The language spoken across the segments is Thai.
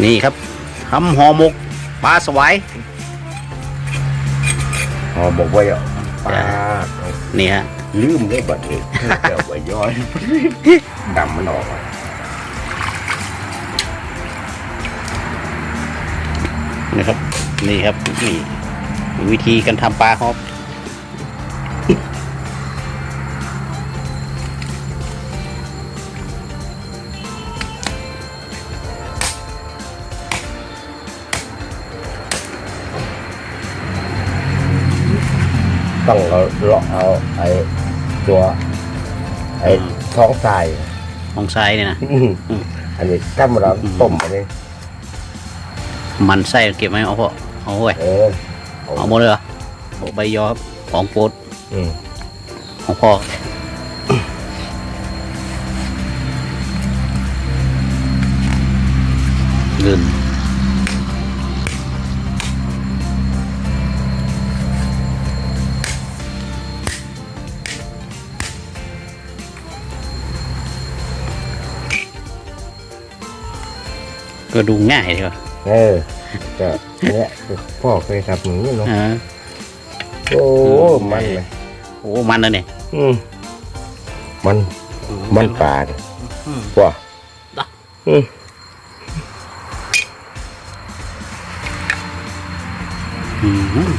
นี่ครับทำห่อหมกปลาสวายหอบอกว่าปลานี่ฮะลืมได้บัดนี้เดี๋ยวไปย้อยดำมันออกนะครับ นี่ครับนี่วิธีการทำปลาครับ ต้องเอาเลาะเอาไอ้ตัว ไอ้ท้องทรายมองซ้ายเนี่ยนะ อื้อหืออืมอันนี้ถ้ามันเราต้มอันนี้มันไส้เก็บไหมเอาพ่อเอาไว้เออเอาหมดเลยเหรอบอกใบยอครับของโปรดอืมของพ่อลืม ก็ดูง่ายดีว่ะเออก็เนี่ยพ่อเคยทำอย่างนี้เนาะอ่าโอ้มันเลยโอ้มันนะเนี่ยอืมมันมันปลาเนี่ยอืมว้าอะอืมอืม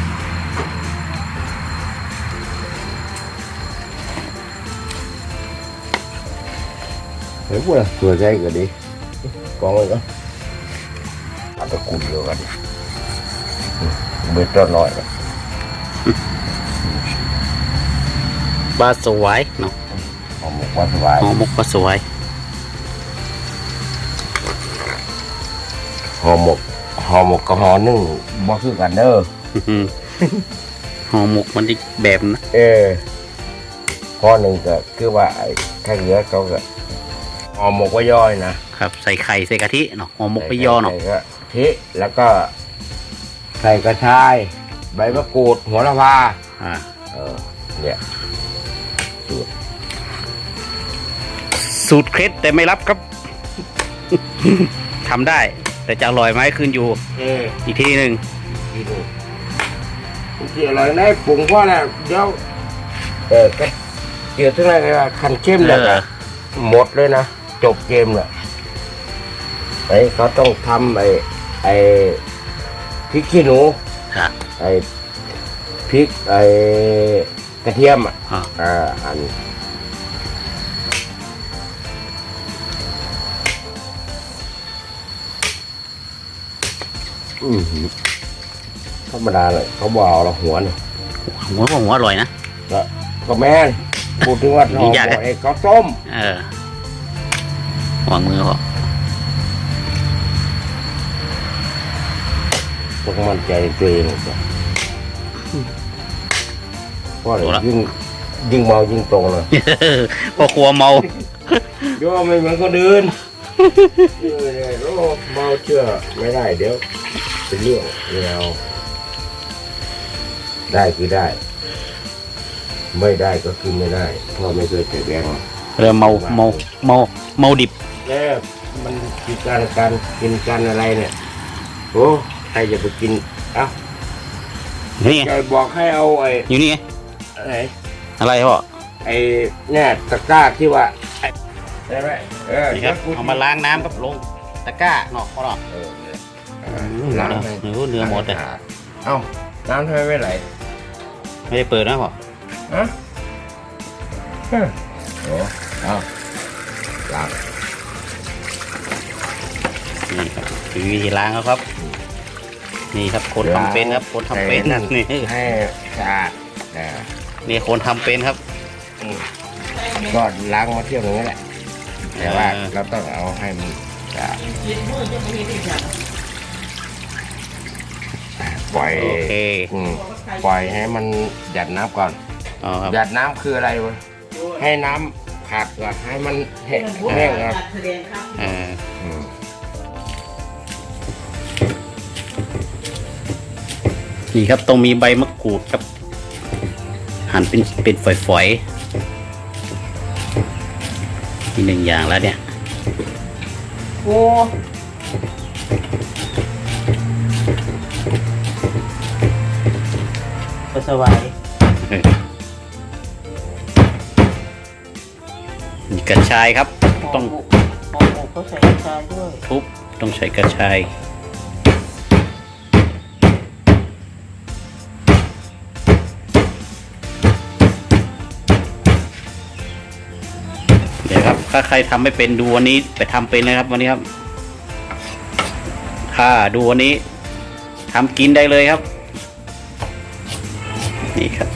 เฮ้ยพวกเราตัวใจก็ดีกองเลยก็เอาไปกุ่นเดียวกันอืมเบ็ดตัวน้อยก็ปลาสวายเนาะเอาหมกมาสบายห่อหมกปลาสวายห่อหมกห่อหมกกับห่อนึ่งบ่คือกันเด้ออื้อหือห่อหมกมันอีกแบบนะเออห่อหนึ่งก็คือว่าไอ้ข้างเหลือเขาก็ ห่อหมกไว้ย่อยนะครับ ใส่ไข่ใส่กะทิเนาะห่อหมกไปยอเนาะใส่กะทิแล้วก็ ใส่กระชาย ใบมะกรูดหัวละพาอ่าเออเนี่ยสูตรเคล็ดแต่ไม่รับครับ ทำได้ แต่จะอร่อยไหมขึ้นอยู่ เอออีกทีหนึ่งกินเกี่ยวอะไรนะปรุงว่าน่ะเดี๋ยวเออก็เกี่ยวทั้งอะไรกันคันเข้มเลยเออหมดเลยนะ จบเกมเลยไอ้เขาต้องทำไอ้ไอ้พริกขี้หนูค่ะไอ้พริกไอ้กระเทียมอะอ่า อ่าอันอืมธรรมดาเลยเขาบอกเราหัวเนี่ย หัวก็หัวอร่อยนะ ก็ก็แม่นพูดถึงว่าหออีมกอย่างไอ้ข้าวต้ม เออ วางมือพอต้องมั่นใจในตัวเองก่อนเพราะอะไรยิ่งยิ่งเมายิ่งตรงเลยพอครัวเมาเดี๋ยวไม่เหมือนคนอื่นเชื่อเลยโอ้เมาเชื่อไม่ได้เดี๋ยวเป็นเรื่องไม่เอาได้คือได้ ไม่ได้ก็คือไม่ได้เพ่อไม่เคยเตะแบงเริ่มเมาเมาเมาเมาดิบ แล้วมันกินการการกินการอะไรเนี่ย โอ้ใครจะไปกินเอ้านี่ไงยายบอกให้เอาไอ้อยู่นี่ไงอะไรอะไรพ่อไอ้เนี่ยตะกร้าที่ว่าไอ้ใช่ไหมเออนี่ครับ เอามาล้างน้ำครับลงตะกร้าเนาะพ่อเนาะเออเนี่ยล้าล้างงเนื้ให้อเนื้อหมดเลยเอ้าน้ำทำไมไม่ไหลไม่ได้เปิดนะพ่อฮะฮะโอ้เอ้าล้าง นี่ครับคือวิธีล้างเขาครับ นี่ครับคนทำเป็นครับ คนทำเป็นให้นั่นนี่ให้สะอาดนะนี่คนทำเป็นครับอืมก็ล้างมาเที่ยวอย่างนี้แหละแต่ว่าเออ เราต้องเอาให้มันสะอาดปล่อยโอเคอืมปล่อยให้มันหยัดน้ำก่อน อ๋อครับหยัดน้ำคืออะไรวะให้น้ำขาดก่อนให้มันแห้งแห้งก่อนเอออืม นี่ครับต้องมีใบมะกรูดครับ หั่นเป็นเป็นฝอยๆมีหนึ่งอย่างแล้วเนี่ยโอ้ก็สบายกระชายครับ ต้องเขาใส่กระชายด้วย ทุบ ต้องใส่กระชาย เดี๋ยวครับ ถ้าใครทำไม่เป็นดูวันนี้ไปทำเป็นนะครับ วันนี้ครับถ้าดูวันนี้ทำกินได้เลยครับ นี่ครับ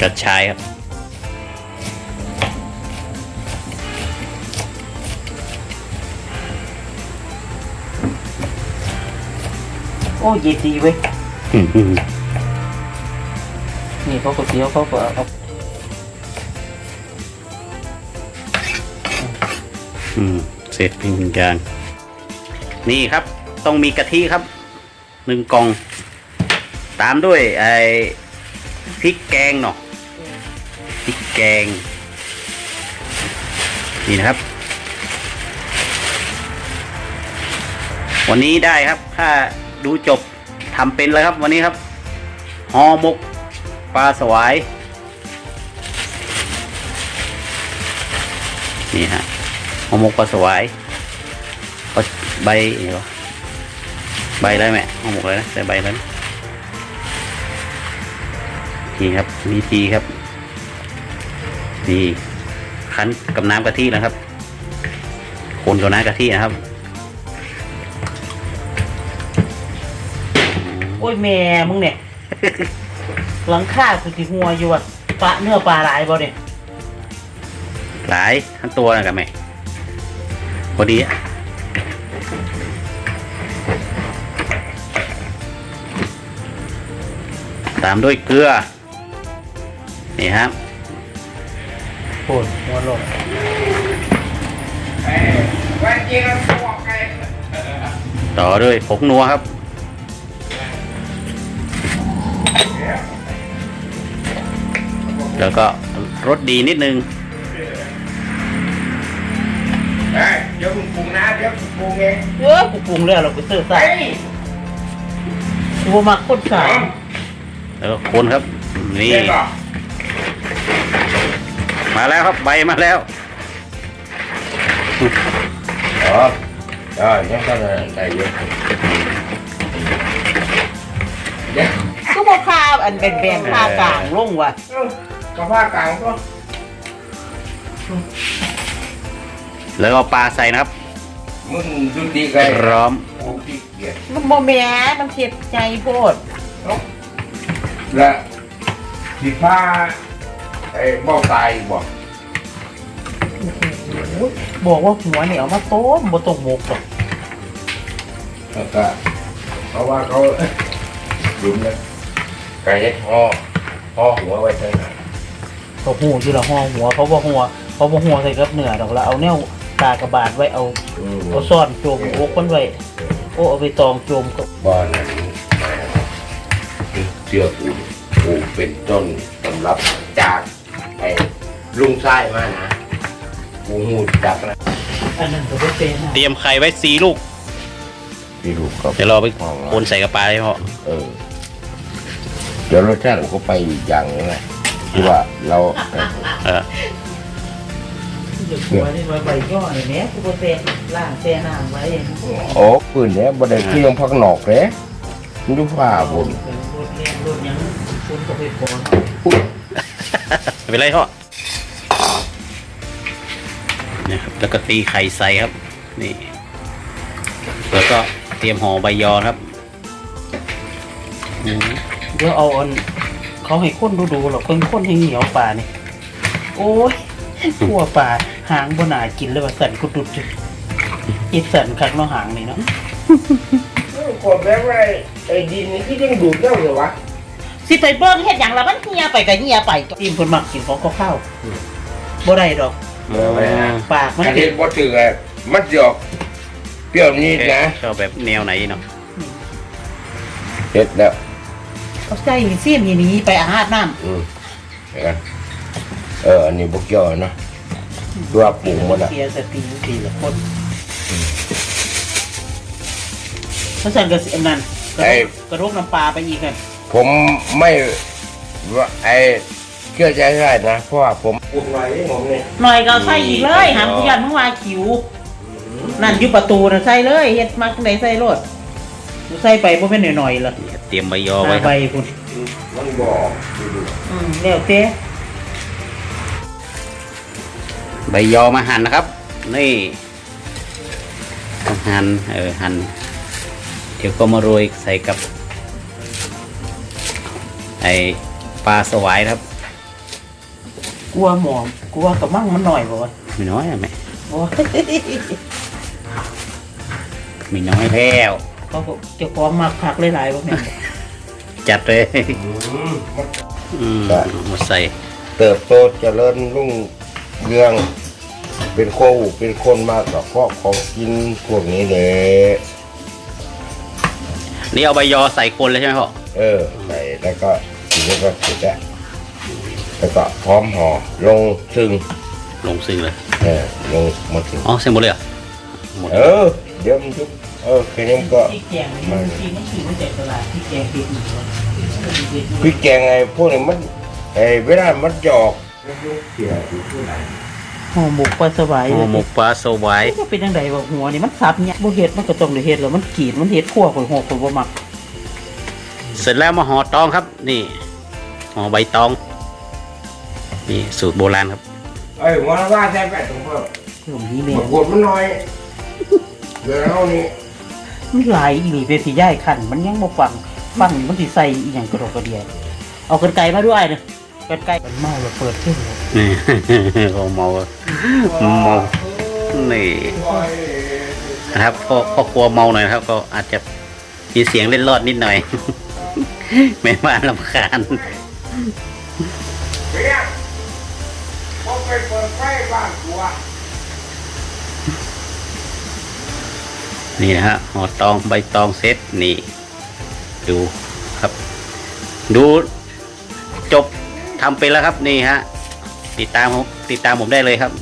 กระชายครับโอ้เย็นดีเว้ย นี่เขาก็เคี้ยวเขาก็เอา อืมเสร็จเป็นอย่าง นี่ครับ ต้องมีกะทิครับหนึ่งกล่อง ตามด้วยไอ้พริกแกงเนาะพริกแกง นี่นะครับ วันนี้ได้ครับ ถ้าดูจบทำเป็นเลยครับ วันนี้ครับห่อหมกปลาสวาย นี่ฮะ ห่อหมกปลาสวายก็ใบเดี๋ยวใบอะไรแม่ห่อหมกอะไรนะใส่ใบอะไรนะนี่ครับวิธีครับนี่คั้นกับน้ำกะทินะครับ คนกับน้ำกะทินะครับ โอ้ยแม่มึงเนี่ย หลังคาคือที่หัวอยู่อะปลาเนื้อปลาหลายบ่เนี่ยหลายทั้งตัวนะครับแม่ พอดีอะตามด้วยเกลือ นี่ครับโอ้ยหัวโลงต่อด้วยผงนัวครับ แล้วก็รสดีนิดนึง ปรุงนะเดี๋ยวกูปรุงเองเยอะกูปรุงแล้วเราไปเสิร์ฟใส่เฮ้ยกูบ่มักคนสามแล้วก็คนครับ นี่ เด็กเหรอมาแล้วครับใบมาแล้วอ๋อเออยังก็ได้เยอะเดี๋ยวก็บ่พาอันเป็นแบนๆพากลางลงว่ะเอ้ากระเพาะกลางก็ แล้วก็ปลาใส่นะครับ มึงดูดีไงพร้อมโอ้พี่เกียรติมันบ่แม่มันเจ็บใจโพดและที่ผ้าไอ้เบ้าตายบอกโอ้ยบอกว่าหัวเนี่ยเอามาต้มบ่ต้องหมกหรอกแล้วก็เพราะว่าเขาดุมเลยไก่เฮ็ดห่อห่อหัวไว้ทั้งนั้นเขาหูอยู่ละห้องหัวเขาบ่หัวเขาบ่หัวใส่กับเนื้อดอกแล้วเอาแนวตากระบาดไว้เอาอืม เอาซ่อนโจมอกมันไว้โอ้เอาไปตองโจมกับบ้านนั้นเชื่อกูกูเป็นต้นสำรับจากไอ้ลุงไส้มานะกูหูจักนะอันนั้นก็บ่เป็นนะเตรียมไข่ไว้สี่ลูกพี่ลูกก็เดี๋ยวเราไปคนใส่กระปลาเลยพ่อเออเดี๋ยวรสชาติมันก็ไปอีกอย่างหนึงแหละที่ว่าเราเออเออเดี๋ยวหัวนี่ไว้ใบย่อนี่แหม่กูบ่เป็นล้างแช่น้ำไว้โอ้ปืนเนี้ยบ่ได้ที่ยังพักหนอกเลยมันดูผ้าบนเป็นรถเรียนรถหยังคุณก็ไปขอไม่เป็นไรพ่อนี่ครับแล้วก็ตีไข่ใส่ครับ นี่ แล้วก็เตรียมห่อใบยอครับอืมเดี๋ยวเอาอันเขาให้คนดูๆหรอกคนคนให้เหนียวปลานี่ โอ้ยขัวปลา หางบ่น่ากินเลยว่าสั่นกุดุดจุอีสั่นคักเนาะหางนี่เนาะกดแบบว่าไอ้ดินนี่ที่ยังดูดเจ้าเหรอวะสิไปเบิ่งเฮ็ดหยังล่ะมันเหียไปก็เหียไปทีมเพิ่นมักกินของข้าวๆบ่ได้ดอกอ๋อปากมันอันเป็นี้นบ่ถือไงมันจะออกเปรี้ยวนิดนะชอบแบบแนวไหนเนาะเสร็จแล้วเอาใส่เสียมอย่างนี้ไปอาหารน้ำอืมเห็นไหมเอออันนี้บุกย่อนะ ตัวปรุงมันอะเสียสติทีละคนเพราะฉะนั้นก็สิอันนั้นกระโดดกระโดดน้ำปลาไปอีกกันผผมไม่ว่าไอเชื่อใจได้นะ เพราะว่าผมอุ่นไว้ผมเนี่ยหน่อยก็เอาใส่อีกเลยหามกูยันมึงว่าขิว นั่นอยู่ประตูนะใส่เลยเฮ็ดมักไหนใส่รถกูใส่ไปบ่แม่นหน่อยๆล่ะเตรียมใบยอไว้คใบรับพุ่นมันบอกดูอืมแล้วแต่ ใบยอมาหั่นนะครับ นี่ต้องหั่นเออหั่นเดี๋ยวก็มาโรยใส่กับไอปลาสวายนะครับกลัวหมองกลัวกับมั่งมันหน่อยบ่วะไม่น้อยอะแม่โอ้ยไม่น้อยแล้วเขาก็เจ้าของมักคักหลายๆบ่แม่นบ่จัดเลยอืมมันอืมมาใส่เติบโตเจริญรุ่ง เรืองเป็นโควิดเป็นคนมากกับเพราะของกินพวกนี้เลยนี่เอาใบยอใส่คนเลยใช่ไหมพ่อเออใส่แล้วก็ทีนี้ก็เสร็จแล้วแล้วก็พร้อมห่อลงซึ่งลงซึ่งเลยเออลงมาถึงอ๋อเส้นหมดเลยเหรอหมดเออเดี๋ยวมันทุกเออแค่นี้มันก็พริกแกงนี่มันกินมันกินมาจากตลาดพริกแกงพริกนี่วะพริกแกงไอ้พวกนี้มันไอ้เวลามันจะออกเสียอยู่ที่ไหนห่อหมกปลาสบายห่อหมกปลาสวายก็เป็นจังไดบ่หัวนี่มันสับเนี่ยบ่เฮ็ดมันก็ต้องได้เฮ็ดแล้วมันกรีดมันเฮ็ดคั่วข่อยหกข่อยบ่มักเสร็จแล้วมาห่อตองครับ นี่ห่อใบตอง นี่สูตรโบราณครับเอ้ยวันละว่าใช้แปดถุงเพิ่มเพิ่มนี้แม่บางคนมันน้อยเดี๋ยวเรานี่มันหลายอีหลีเป็นสิย้ายคันมันยังบ่ฟังฟังมันสิใส่อีหยังกระดกกระเดียเอากันไกลมาด้วยนะ กันไกลมันเมาแล้วเปิดขึ้นเลยนี่เขาเมาเมานี่นะครับพ่อพ่อครัวเมาหน่อยนะครับ ก็อาจจะมีเสียงเล่นรอดนิดหน่อย ไม่ว่าลำคาญเพียงผมไปเปิดไฟบ้านตัวนี่นะฮะห่อตองใบตองเซตนี่ ดูครับ ดูจบ ทำเป็นแล้วครับนี่ฮะติดตามผมติดตามผมได้เลยครับ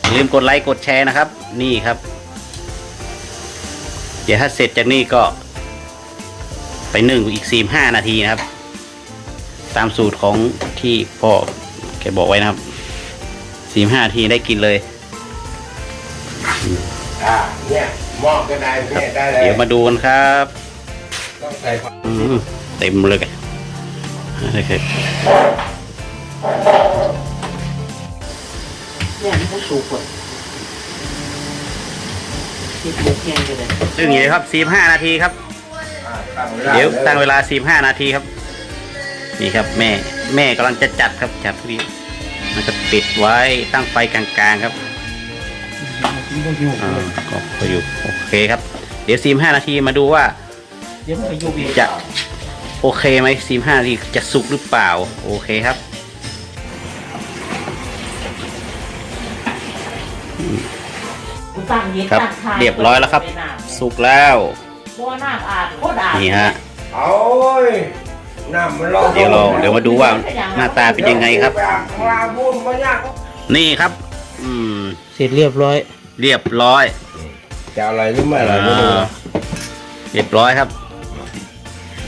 อย่าลืมกดไลค์กดแชร์นะครับ นี่ครับ เดี๋ยวถ้าเสร็จจากนี่ก็ ไปนึ่งอีกสี่ห้านาทีนะครับ ตามสูตรของที่พ่อแกบอกไว้นะครับสี่ห้านาทีได้กินเลยอ่าเนี่ยหม้อก็ได้เนี่ยได้เลยเดี๋ยวมาดูกันครับต้องใส่ผักอืมเต็มเลยโอเค เนี่ยมันก็สุกอะคิดหมกแกงก็ได้ซึ่งอย่างนี้ครับสี่ห้านาทีครับอ่าตั้งเวลาเดี๋ยวตั้งเวลาสี่ห้านาทีครับ นี่ครับแม่แม่กำลังจะจัดครับจัดพอดีมันจะปิดไว้ตั้งไฟกลางๆครับมันก็อยู่อ่าก็พออยู่โอเคครับ เดี๋ยวสี่ห้านาทีมาดูว่า เดี๋ยวมันก็อยู่อีก จะโอเคไหมสี่ห้านาทีจะสุกหรือเปล่า โอเคครับ ตั้งเย็นครับตั้งทานเรียบร้อยแล้วครับไปน้ำสุกแล้วบ่น้ำอาดโคตรอาดนี่ฮะเอายน้ำมันร้อนเดี๋ยวเราเดี๋ยวมาดูว่าหน้าตาเป็นยังไงครับปลาบุญมายากนี่ครับ อืม เสร็จเรียบร้อย เรียบร้อยจะอะไรหรือไม่อะไรไม่รู้อ่าเรียบร้อยครับ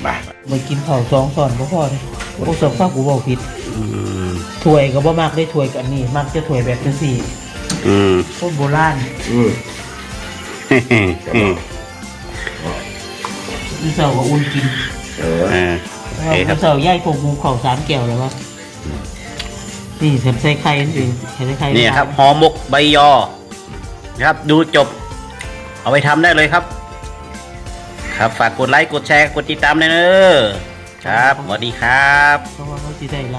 ไปมากินข้าวสองส่อนก็พอเลยโอ้สัมภาษณ์กูบอกผิดอืม ถ้วยก็บ่มากได้ถ้วยกันนี่มักจะถ้วยแบบจังซี่ อืมโคตรโบราณอืมอืมอีเสาก็อุ่นกินเอออ่าโอเคคอีรับเสาย่ายผงหมูข้าวสามแก้วแล้ววะนี่ฉันใส่ไข่นั่นเองฉันใส่ไข่นี่ครับห่อหมกใบยอนะครับ ดูจบ เอาไปทำได้เลยครับ ครับฝากกดไลค์กดแชร์กดติดตามเลยเนอะครับสวัสดีครับเพราะว่าเขาสิได้ละ